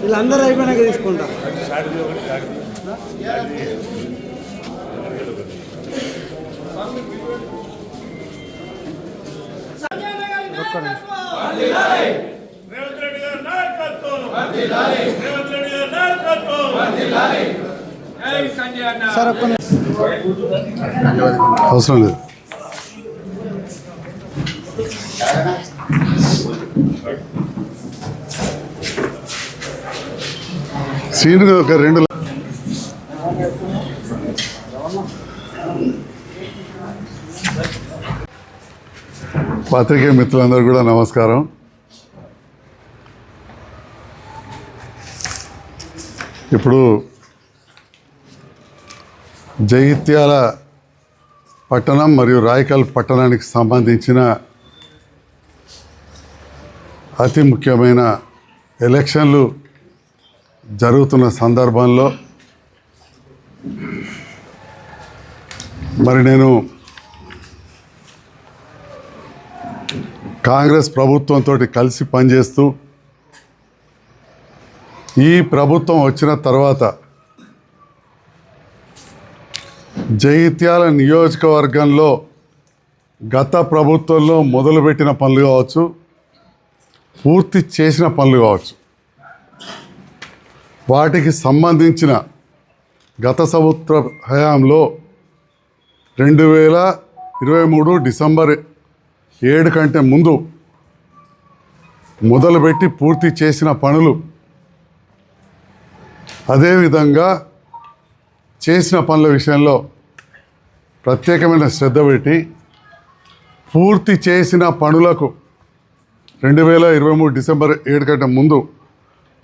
వీళ్ళందరూ అయిపోయినాక తీసుకుంటా. ఒక్క నిమిషం. అవసరం లేదు. సీన్ ఒక రెండు పాత్రికేయ మిత్రులందరూ కూడా నమస్కారం. ఇప్పుడు జగిత్యాల పట్టణం మరియు రాయకల్ పట్టణానికి సంబంధించిన అతి ముఖ్యమైన ఎలక్షన్లు జరుగుతున్న సందర్భంలో మరి నేను కాంగ్రెస్ ప్రభుత్వంతో కలిసి పనిచేస్తూ ఈ ప్రభుత్వం వచ్చిన తర్వాత జగిత్యాల నియోజకవర్గంలో గత ప్రభుత్వంలో మొదలుపెట్టిన పనులు కావచ్చు పూర్తి చేసిన పనులు కావచ్చు. వాటికి సంబంధించిన గత సంవత్సర హయాంలో రెండు వేల ఇరవై మూడు డిసెంబర్ ఏడు కంటే ముందు మొదలుపెట్టి పూర్తి చేసిన పనులు అదేవిధంగా చేసిన పనుల విషయంలో ప్రత్యేకమైన శ్రద్ధ పెట్టి పూర్తి చేసిన పనులకు రెండు వేల ఇరవై మూడు డిసెంబర్ ఏడు కంటే ముందు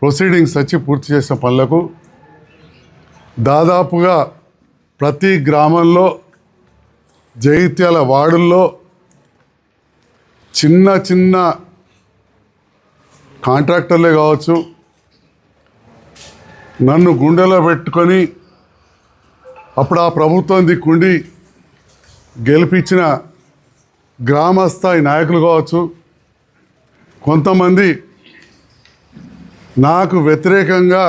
ప్రొసీడింగ్స్ వచ్చి పూర్తి చేసిన పనులకు దాదాపుగా ప్రతి గ్రామంలో జైత్యాల వార్డుల్లో చిన్న చిన్న కాంట్రాక్టర్లే కావచ్చు నన్ను గుండెలో పెట్టుకొని అప్పుడు ఆ ప్రభుత్వం దిక్కుండి గెలిపించిన గ్రామస్థాయి నాయకులు కావచ్చు. కొంతమంది నాకు వ్యతిరేకంగా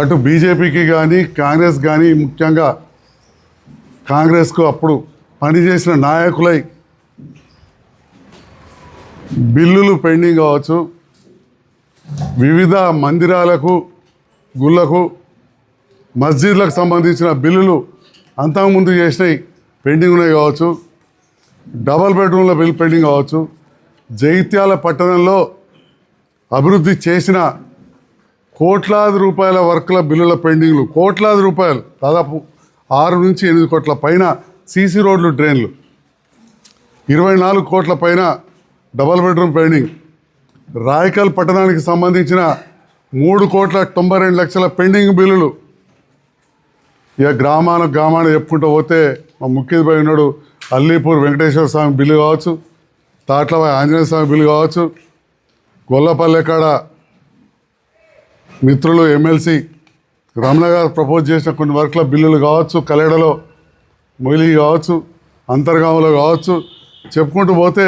అటు బీజేపీకి కానీ కాంగ్రెస్ కానీ ముఖ్యంగా కాంగ్రెస్కు అప్పుడు పనిచేసిన నాయకులై బిల్లులు పెండింగ్ కావచ్చు. వివిధ మందిరాలకు గుళ్ళకు మస్జిద్లకు సంబంధించిన బిల్లులు అంతకుముందు చేసినవి పెండింగ్ ఉన్నాయి కావచ్చు. డబల్ బెడ్రూమ్ల బిల్ పెండింగ్ కావచ్చు. జైత్యాల పట్టణంలో అభివృద్ధి చేసిన కోట్లాది రూపాయల వర్క్ల బిల్లుల పెండింగ్లు. కోట్లాది రూపాయలు. దాదాపు ఆరు నుంచి ఎనిమిది కోట్ల పైన సీసీ రోడ్లు డ్రైన్లు. ఇరవై నాలుగు కోట్ల పైన డబల్ బెడ్రూమ్ పెండింగ్. రాయకల్ పట్టణానికి సంబంధించిన మూడు కోట్ల తొంభై రెండు లక్షల పెండింగ్ బిల్లులు. ఇక గ్రామాన గ్రామాన్ని చెప్పుకుంటూ పోతే మా ముఖ్యమంత్రి ఉన్నాడు. అల్లీపూర్ వెంకటేశ్వర స్వామి బిల్లు కావచ్చు తాట్లవాయి ఆంజనేయ స్వామి బిల్లు కావచ్చు గొల్లపల్లె కాడ మిత్రులు ఎమ్మెల్సీ రమణ గారు ప్రపోజ్ చేసిన కొన్ని వర్క్ల బిల్లులు కావచ్చు కలెడలో మొయిలీ కావచ్చు అంతర్గాములో కావచ్చు చెప్పుకుంటూ పోతే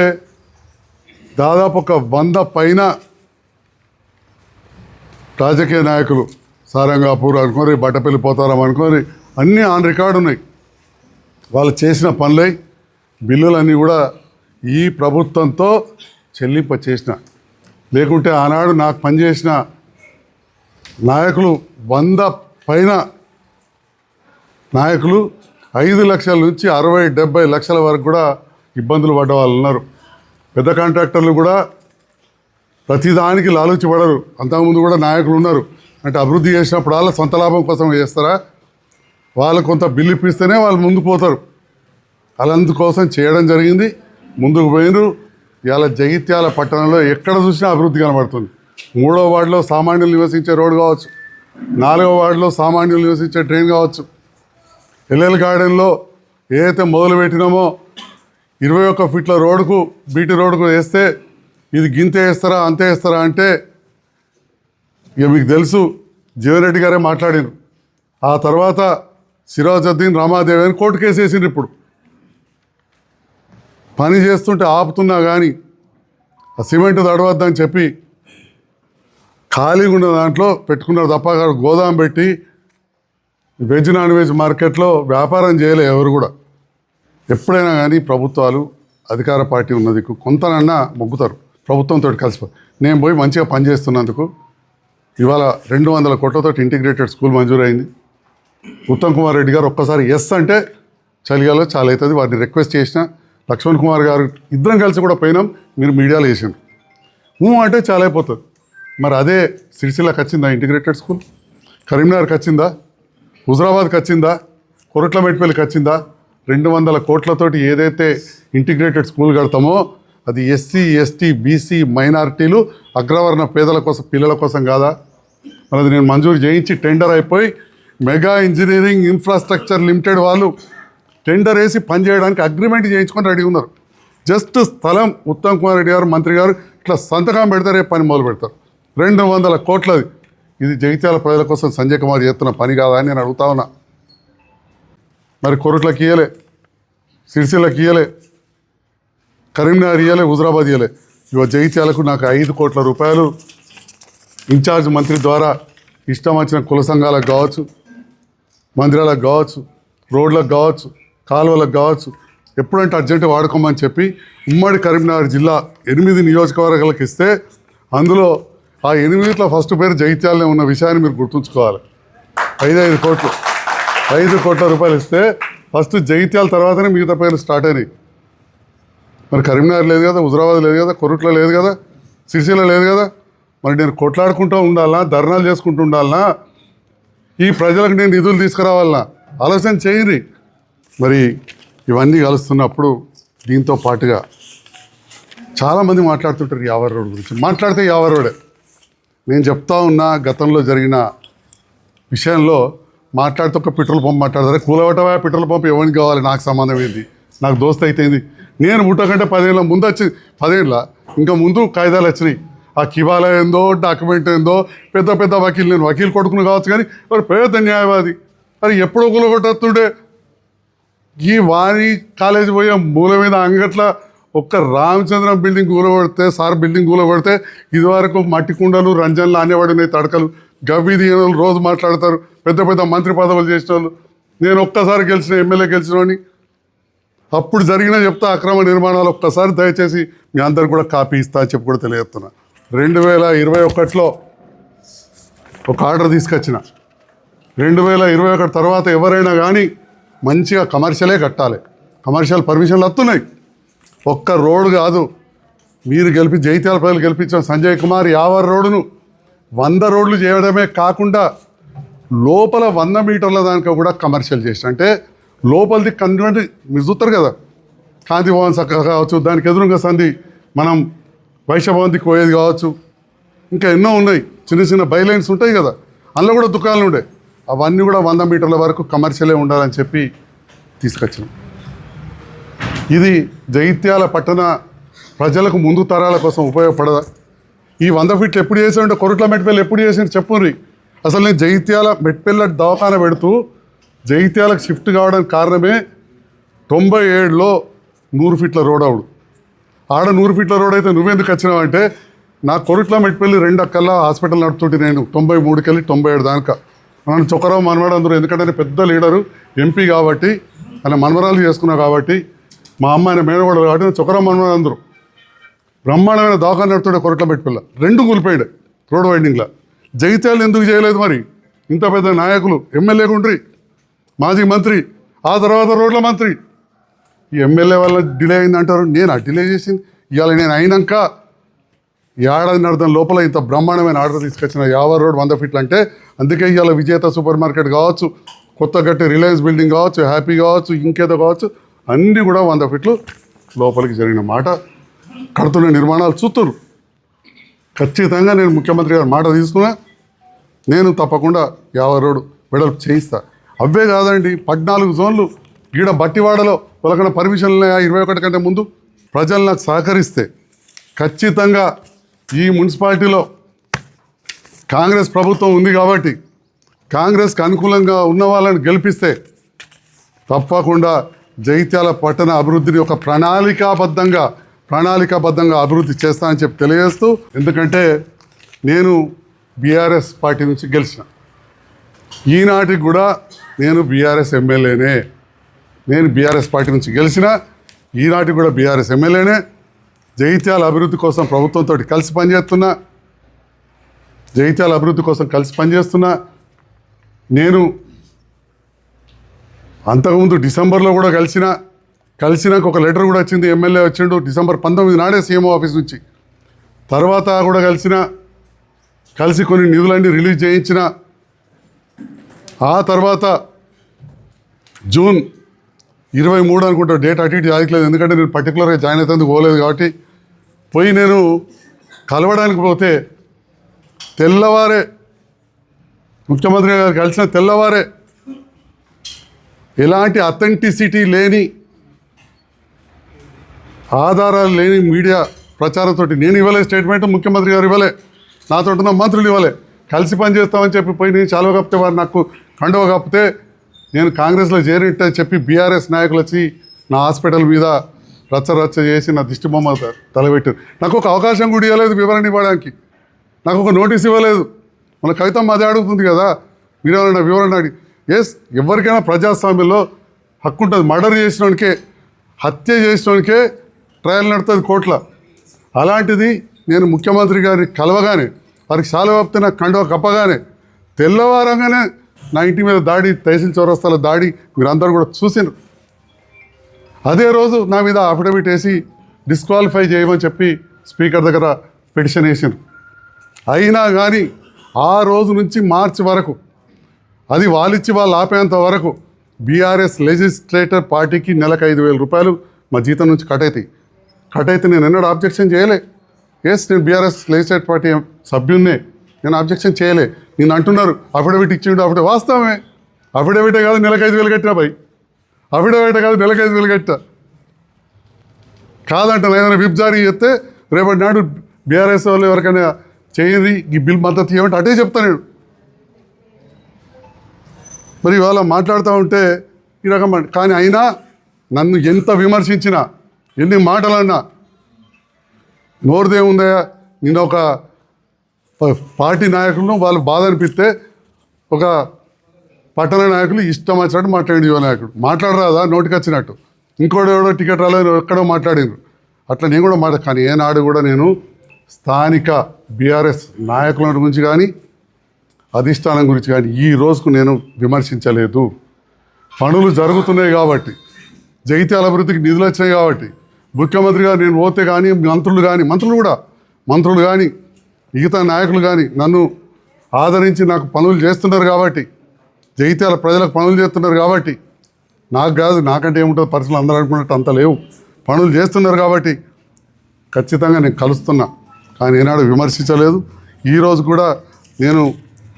దాదాపు ఒక వంద పైన రాజకీయ నాయకులు సారంగాపూర్ అనుకోని బట్టపల్లి పోతారం అనుకోని అన్నీ ఆన్ రికార్డు ఉన్నాయి. వాళ్ళు చేసిన పనులై బిల్లులన్నీ కూడా ఈ ప్రభుత్వంతో చెల్లింప చేసిన. లేకుంటే ఆనాడు నాకు పనిచేసిన నాయకులు వంద పైన నాయకులు ఐదు లక్షల నుంచి అరవై డెబ్బై లక్షల వరకు కూడా ఇబ్బందులు పడ్డ వాళ్ళు ఉన్నారు. పెద్ద కాంట్రాక్టర్లు కూడా ప్రతిదానికి లాలూచి పడరు అంతకుముందు కూడా నాయకులు ఉన్నారు. అంటే అభివృద్ధి చేసినప్పుడు వాళ్ళ సొంత లాభం కోసం చేస్తారా? వాళ్ళు కొంత బిల్లు ఇప్పిస్తేనే వాళ్ళు ముందుకు పోతారు. అలాందుకోసం చేయడం జరిగింది. ముందుకు పోయినరు. ఇవాళ జగిత్యాల పట్టణంలో ఎక్కడ చూసినా అభివృద్ధి కనబడుతుంది. మూడో వార్డులో సామాన్యులు నివసించే రోడ్డు కావచ్చు. నాలుగో వార్డులో సామాన్యులు నివసించే ట్రైన్ కావచ్చు. ఎల్ఎల్ గార్డెన్లో ఏదైతే మొదలు పెట్టినామో ఇరవై ఒక్క ఫీట్ల రోడ్డుకు బీటీ రోడ్డుకు వేస్తే ఇది గింతే వేస్తారా అంతే వేస్తారా అంటే ఇక మీకు తెలుసు జీవన్ రెడ్డి గారే మాట్లాడినారు ఆ తర్వాత సిరాజద్దీన్ రామాదేవి అని కోర్టు కేసు వేసిండ్రు ఇప్పుడు. పని చేస్తుంటే ఆపుతున్నా కానీ ఆ సిమెంట్ తడవద్దని చెప్పి ఖాళీగా ఉన్న దాంట్లో పెట్టుకున్నారు తప్ప గోదాం పెట్టి వెజ్ నాన్ వెజ్ మార్కెట్లో వ్యాపారం చేయలే ఎవరు కూడా. ఎప్పుడైనా కానీ ప్రభుత్వాలు అధికార పార్టీ ఉన్నది కొంతనన్నా మొగ్గుతారు. ప్రభుత్వంతో కలిసి నేను పోయి మంచిగా పనిచేస్తున్నందుకు ఇవాళ రెండు వందల కోట్లతో ఇంటిగ్రేటెడ్ స్కూల్ మంజూరైంది. ఉత్తమ్ కుమార్ రెడ్డి గారు ఒక్కసారి ఎస్ అంటే చలిగాలో చాలా అవుతుంది వారిని రిక్వెస్ట్ చేసిన లక్ష్మణ్ కుమార్ గారు ఇద్దరం కలిసి కూడా పోయినాం. మీరు మీడియాలో వేసిండ్రు. ఊ అంటే చాలా అయిపోతుంది మరి అదే సిరిసిల్లకి వచ్చిందా ఇంటిగ్రేటెడ్ స్కూల్? కరీంనగర్కి వచ్చిందా? హుజరాబాద్కి వచ్చిందా? కొరట్లమెట్పల్లికి వచ్చిందా? రెండు వందల కోట్లతోటి ఏదైతే ఇంటిగ్రేటెడ్ స్కూల్ కడతామో అది ఎస్సీ ఎస్టీ బీసీ మైనారిటీలు అగ్రవర్ణ పేదల కోసం పిల్లల కోసం కాదా? మనది నేను మంజూరు చేయించి టెండర్ అయిపోయి మెగా ఇంజనీరింగ్ ఇన్ఫ్రాస్ట్రక్చర్ లిమిటెడ్ వాళ్ళు టెండర్ వేసి పనిచేయడానికి అగ్రిమెంట్ చేయించుకొని రెడీ ఉన్నారు. జస్ట్ స్థలం ఉత్తమ్ కుమార్ రెడ్డి గారు మంత్రి గారు ఇట్లా సంతకం పెడతారు రేపు పని మొదలు పెడతారు. రెండు వందల కోట్లది. ఇది జగిత్యాల ప్రజల కోసం సంజయ్ కుమార్ చేస్తున్న పని కాదా అని నేను అడుగుతా ఉన్నా. మరి కొరట్లకి ఇయ్యలే సిరిసిల్లకి ఇయ్యలే కరీంనగర్ ఇయ్యలే హుజరాబాద్ ఇయ్యలే. ఇవ జగిత్యాలకు నాకు ఐదు కోట్ల రూపాయలు. ఇన్ఛార్జ్ మంత్రి ద్వారా ఇష్టం వచ్చిన కుల సంఘాలకు కావచ్చు మందిరాలకు కావచ్చు రోడ్లకు కావచ్చు కాలువలకు కావచ్చు ఎప్పుడంటే అర్జెంట్ వాడుకోమని చెప్పి ఉమ్మడి కరీంనగర్ జిల్లా ఎనిమిది నియోజకవర్గాలకు ఇస్తే అందులో ఆ ఎనిమిదిలో ఫస్ట్ పేరు జగిత్యాలనే ఉన్న విషయాన్ని మీరు గుర్తుంచుకోవాలి. ఐదు ఐదు కోట్లు. ఐదు కోట్ల రూపాయలు ఇస్తే ఫస్ట్ జగిత్యాల తర్వాతనే మిగతా పేర్లు స్టార్ట్ అయినాయి. మరి కరీంనగర్ లేదు కదా హుజరాబాద్ లేదు కదా కొరుట్లో లేదు కదా సిరిసిల్ల లేదు కదా. మరి నేను కొట్లాడుకుంటూ ఉండాలనా ధర్నాలు చేసుకుంటూ ఉండాలనా? ఈ ప్రజలకు నేను నిధులు తీసుకురావాలనా? ఆలోచన చేయండి. మరి ఇవన్నీ కలుస్తున్నప్పుడు దీంతో పాటుగా చాలామంది మాట్లాడుతుంటారు యావర్ రోడ్ గురించి. మాట్లాడితే యావర్ రోడే. నేను చెప్తా ఉన్నా గతంలో జరిగిన విషయంలో మాట్లాడితే ఒక పెట్రోల్ పంప్ మాట్లాడతారు? కూలవటవా పెట్రోల్ పంప్ ఎవరికి కావాలి? నాకు సంబంధం ఏంది? నాకు దోస్త్ అయితేంది నేను పుట్టకంటే పదేళ్ళ ముందు వచ్చి పదేళ్ళ ఇంకా ముందు కాయిదాలు వచ్చినాయి. ఆ కివాలా ఏందో డాక్యుమెంట్ ఏందో పెద్ద పెద్ద వకీల్ నేను వకీల్ కొడుకుని కావచ్చు కానీ మరి పెద్ద న్యాయవాది. మరి ఎప్పుడో కూలగొట్టేస్తుండే ఈ వాణి కాలేజీ పోయే మూల మీద అంగట్ల ఒక్క రామచంద్రం బిల్డింగ్ కూలగొడితే సార్ బిల్డింగ్ కూలగొడితే ఇదివరకు మట్టి కుండలు రంజన్లు అనేవాడినాయి తడకలు. గవ్వి రోజు మాట్లాడతారు. పెద్ద పెద్ద మంత్రి పదవులు చేసిన వాళ్ళు నేను ఒక్కసారి గెలిచిన ఎమ్మెల్యే గెలిచినోని అప్పుడు జరిగిన చెప్తా అక్రమ నిర్మాణాలు ఒక్కసారి దయచేసి మీ అందరు కూడా కాపీ ఇస్తా అని చెప్పి కూడా తెలియజేస్తున్నా. రెండు వేల ఇరవై ఒకటిలో ఒక ఆర్డర్ తీసుకొచ్చిన. రెండు వేల ఇరవై ఒకటి తర్వాత ఎవరైనా కానీ మంచిగా కమర్షియలే కట్టాలి. కమర్షియల్ పర్మిషన్లు వస్తున్నాయి ఒక్క రోడ్ కాదు. మీరు గెలిపి జైత్యాల ప్రజలు గెలిపించిన సంజయ్ కుమార్ యావర్ రోడ్డును వంద రోడ్లు చేయడమే కాకుండా లోపల వంద మీటర్ల దానిక కూడా కమర్షియల్ చేసిన. అంటే లోపలిది కన్వెంట్ మీరు చూస్తారు కదా. కాంతి భవన్ చక్కగా కావచ్చు దానికి ఎదురుగా సంధి మనం వైశ్యభవంతి కోయేది కావచ్చు. ఇంకా ఎన్నో ఉన్నాయి. చిన్న చిన్న బైలైన్స్ ఉంటాయి కదా. అందులో కూడా దుకాణాలు ఉండే. అవన్నీ కూడా వంద మీటర్ల వరకు కమర్షియలే ఉండాలని చెప్పి తీసుకొచ్చాం ఇది జైత్యాల పట్టణ ప్రజలకు ముందు తరాల కోసం ఉపయోగపడదా? ఈ వంద ఫీట్లు ఎప్పుడు చేసాడు కొరట్ల మెట్పల్లి ఎప్పుడు చేసిండు చెప్పుర్రి. అసలు నేను జైత్యాల మెట్పల్ల దవాఖాన పెడుతూ జైత్యాలకు షిఫ్ట్ కావడానికి కారణమే తొంభై ఏడులో నూరు ఫీట్ల రోడ్ అవుడు. ఆడ నూరు ఫీట్ల రోడ్ అయితే నువ్వెందుకు వచ్చినావు అంటే నా కొరుట్ల మెట్పల్లి రెండు అక్కల్లా హాస్పిటల్ నడుపుతుంటే నేను తొంభై మూడుకెళ్ళి తొంభై ఏడు దానిక. మనం చొక్కరావు మనవాడు అందరూ ఎందుకంటే పెద్ద లీడరు ఎంపీ కాబట్టి ఆయన మనవరాలు చేసుకున్నావు కాబట్టి మా అమ్మ ఆయన మేనవాడు కాబట్టి చొక్కరావు మనవాడు అందరూ. బ్రహ్మాండమైన దవాఖాన నడుతుండే కొరట్ల మెట్పల్ల. రెండు కూలిపోయాడు రోడ్ వైండింగ్లో. జగిత్యాలు ఎందుకు చేయలేదు మరి? ఇంత పెద్ద నాయకులు ఎమ్మెల్యే గుండ్రి మాజీ మంత్రి ఆ తర్వాత రోడ్ల మంత్రి. ఈ ఎమ్మెల్యే వల్ల డిలే అయింది అంటారు. నేను ఆ డిలే చేసింది. ఇవాళ నేను అయినాక ఏడాది అర్థం లోపల ఇంత బ్రహ్మాండమైన ఆర్డర్ తీసుకొచ్చిన యావర్ రోడ్ వంద ఫీట్లు అంటే అందుకే ఇవాళ విజేత సూపర్ మార్కెట్ కావచ్చు కొత్త గట్టి రిలయన్స్ బిల్డింగ్ కావచ్చు హ్యాపీ కావచ్చు ఇంకేదో కావచ్చు అన్నీ కూడా వంద ఫీట్లు లోపలికి జరిగిన మాట. కడుతున్న నిర్మాణాలు చూస్తున్నారు ఖచ్చితంగా నేను ముఖ్యమంత్రి గారు మాట తీసుకున్నా. నేను తప్పకుండా యాభై రోడ్డు వెడల్పు చేయిస్తా. అవే కాదండి పద్నాలుగు జోన్లు ఈడ బట్టివాడలో వాళ్ళకన్నా పర్మిషన్లు ఇరవై ఒకటి కంటే ముందు ప్రజలు నాకు సహకరిస్తే ఖచ్చితంగా ఈ మున్సిపాలిటీలో కాంగ్రెస్ ప్రభుత్వం ఉంది కాబట్టి కాంగ్రెస్కి అనుకూలంగా ఉన్న వాళ్ళని గెలిపిస్తే తప్పకుండా జైత్యాల పట్టణ అభివృద్ధిని ఒక ప్రణాళికాబద్ధంగా ప్రణాళికాబద్ధంగా అభివృద్ధి చేస్తానని చెప్పి తెలియజేస్తూ ఎందుకంటే నేను బీఆర్ఎస్ పార్టీ నుంచి గెలిచిన. ఈనాటికి కూడా నేను బీఆర్ఎస్ ఎమ్మెల్యేనే. నేను బీఆర్ఎస్ పార్టీ నుంచి గెలిచిన ఈనాటికి కూడా బీఆర్ఎస్ ఎమ్మెల్యేనే. జైత్యాల అభివృద్ధి కోసం ప్రభుత్వంతో కలిసి పనిచేస్తున్నా. జైత్యాల అభివృద్ధి కోసం కలిసి పనిచేస్తున్నా. నేను అంతకుముందు డిసెంబర్లో కూడా కలిసిన కలిసినాక ఒక లెటర్ కూడా వచ్చింది ఎమ్మెల్యే వచ్చిండు డిసెంబర్ పంతొమ్మిది నాడే సీఎంఓ ఆఫీస్ నుంచి. తర్వాత కూడా కలిసిన కలిసి కొన్ని నిధులన్నీ రిలీజ్ చేయించిన ఆ తర్వాత జూన్ ఇరవై మూడు అనుకుంటా డేట్ అటు ఇటు జాగట్లేదు ఎందుకంటే నేను పర్టికులర్గా జాయిన్ అవుతుంది పోలేదు కాబట్టి పోయి నేను కలవడానికి పోతే తెల్లవారే ముఖ్యమంత్రి గారు కలిసిన తెల్లవారే ఎలాంటి అథెంటిసిటీ లేని ఆధారాలు లేని మీడియా ప్రచారంతో నేను ఇవ్వలే స్టేట్మెంట్ ముఖ్యమంత్రి గారు ఇవ్వలే. నాతో ఉన్న మంత్రులు ఇవ్వలే. కలిసి పనిచేస్తామని చెప్పి పోయి నేను చాలువ కప్పితే వారు నాకు కండవ కప్పితే నేను కాంగ్రెస్లో చేరినట్టని చెప్పి బీఆర్ఎస్ నాయకులు వచ్చి నా హాస్పిటల్ మీద రచ్చ రచ్చ చేసి నా దిష్టి బొమ్మ తలబెట్టారు నాకు ఒక అవకాశం కూడా ఇవ్వలేదు వివరణ ఇవ్వడానికి. నాకు ఒక నోటీస్ ఇవ్వలేదు. మన కవితం అదే అడుగుతుంది కదా. మీరేమన్నా వివరణ అడిగి ఎస్ ఎవరికైనా ప్రజాస్వామ్యంలో హక్కు ఉంటుంది. మర్డర్ చేసినోనికే హత్య చేసినోనికే ట్రయల్ నడుతుంది కోర్టులో అలాంటిది నేను ముఖ్యమంత్రి గారిని కలవగానే వారికి శాలవాప్తే నాకు కండవ కప్పగానే తెల్లవారంగానే నా ఇంటి మీద దాడి తహసీల్ చౌరస్తాల దాడి మీరందరూ కూడా చూసినారు. అదే రోజు నా మీద అఫిడవిట్ వేసి డిస్క్వాలిఫై చేయమని చెప్పి స్పీకర్ దగ్గర పిటిషన్ వేసిండ్రు అయినా కానీ ఆ రోజు నుంచి మార్చి వరకు అది వాళ్ళిచ్చి వాళ్ళు ఆపేంత వరకు బీఆర్ఎస్ లెజిస్లేటర్ పార్టీకి నెలకు ఐదు వేల రూపాయలు మా జీతం నుంచి కట్ అవుతాయి. కట్ అయితే నేను ఎన్నడూ ఆబ్జెక్షన్ చేయలే. ఎస్ నేను బీఆర్ఎస్ లెజిస్లేటర్ పార్టీ సభ్యున్నే. నేను అబ్జెక్షన్ చేయలే. నేను అంటున్నారు అఫిడవిట్ ఇచ్చిండు అఫిడవిట్ వాస్తవమే. అఫిడవిటే కాదు నెలకు ఐదు వేలు కట్టినా భయ్. అఫిడవిట్ కాదు నెలకు ఐదు వేలు కాదంట ఏదైనా విప్ జారీ చేస్తే రేపటి నాడు బీఆర్ఎస్ వాళ్ళు ఎవరికైనా చేయండి ఈ బిల్ మద్దతు ఇవ్వమంటే అటే చెప్తా నేను. మరి ఇవాళ మాట్లాడుతూ ఉంటే ఈ రకం కానీ అయినా నన్ను ఎంత విమర్శించినా ఎన్ని మాటలన్నా నోరుదేముందా నిన్న ఒక పార్టీ నాయకులను వాళ్ళు బాధ అనిపిస్తే ఒక పట్టణ నాయకులు ఇష్టం వచ్చినట్టు మాట్లాడి యువ నాయకుడు. మాట్లాడరాదా? నోటికి వచ్చినట్టు. ఇంకోటి ఎవడో టికెట్ రాలేదు ఎక్కడో మాట్లాడిండ్రు. అట్లా నేను కూడా మాట కానీ ఏనాడు కూడా నేను స్థానిక బీఆర్ఎస్ నాయకుల గురించి కానీ అధిష్టానం గురించి కానీ ఈ రోజుకు నేను విమర్శించలేదు. పనులు జరుగుతున్నాయి కాబట్టి జగిత్యాల అభివృద్ధికి నిధులు వచ్చినాయి కాబట్టి ముఖ్యమంత్రి గారు నేను పోతే కానీ మంత్రులు కానీ మంత్రులు కూడా మంత్రులు కానీ మిగతా నాయకులు కానీ నన్ను ఆదరించి నాకు పనులు చేస్తున్నారు కాబట్టి జగిత్యాల ప్రజలకు పనులు చేస్తున్నారు కాబట్టి నాకు కాదు నాకంటే ఏముంటుంది పరిస్థితులు అందరూ అనుకున్నట్టు అంత లేవు. పనులు చేస్తున్నారు కాబట్టి ఖచ్చితంగా నేను కలుస్తున్నా. కానీ ఏనాడు విమర్శించలేదు. ఈరోజు కూడా నేను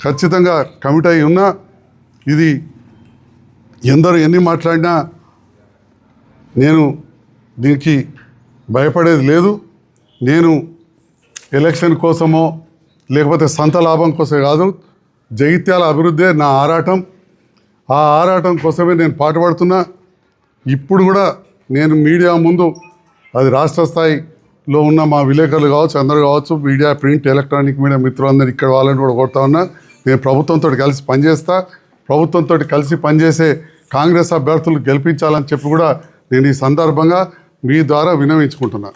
ఖచ్చితంగా కమిట్ అయి ఉన్నా. ఇది ఎందరు ఎన్ని మాట్లాడినా నేను దీనికి భయపడేది లేదు. నేను ఎలక్షన్ కోసమో లేకపోతే సొంత లాభం కోసం కాదు జగిత్యాల అభివృద్ధే నా ఆరాటం. ఆ ఆరాటం కోసమే నేను పాటుపడుతున్నా ఇప్పుడు కూడా నేను మీడియా ముందు అది రాష్ట్ర స్థాయిలో ఉన్న మా విలేకరులు కావచ్చు అందరూ కావచ్చు మీడియా ప్రింట్ ఎలక్ట్రానిక్ మీడియా మిత్రులందరూ ఇక్కడ వాళ్ళని కూడా కొడతా ఉన్నా. నేను ప్రభుత్వంతో కలిసి పనిచేస్తా. ప్రభుత్వంతో కలిసి పనిచేసే కాంగ్రెస్ అభ్యర్థులు గెలిపించాలని చెప్పి కూడా నేను ఈ సందర్భంగా మీ ద్వారా వినవించుకుంటున్నా.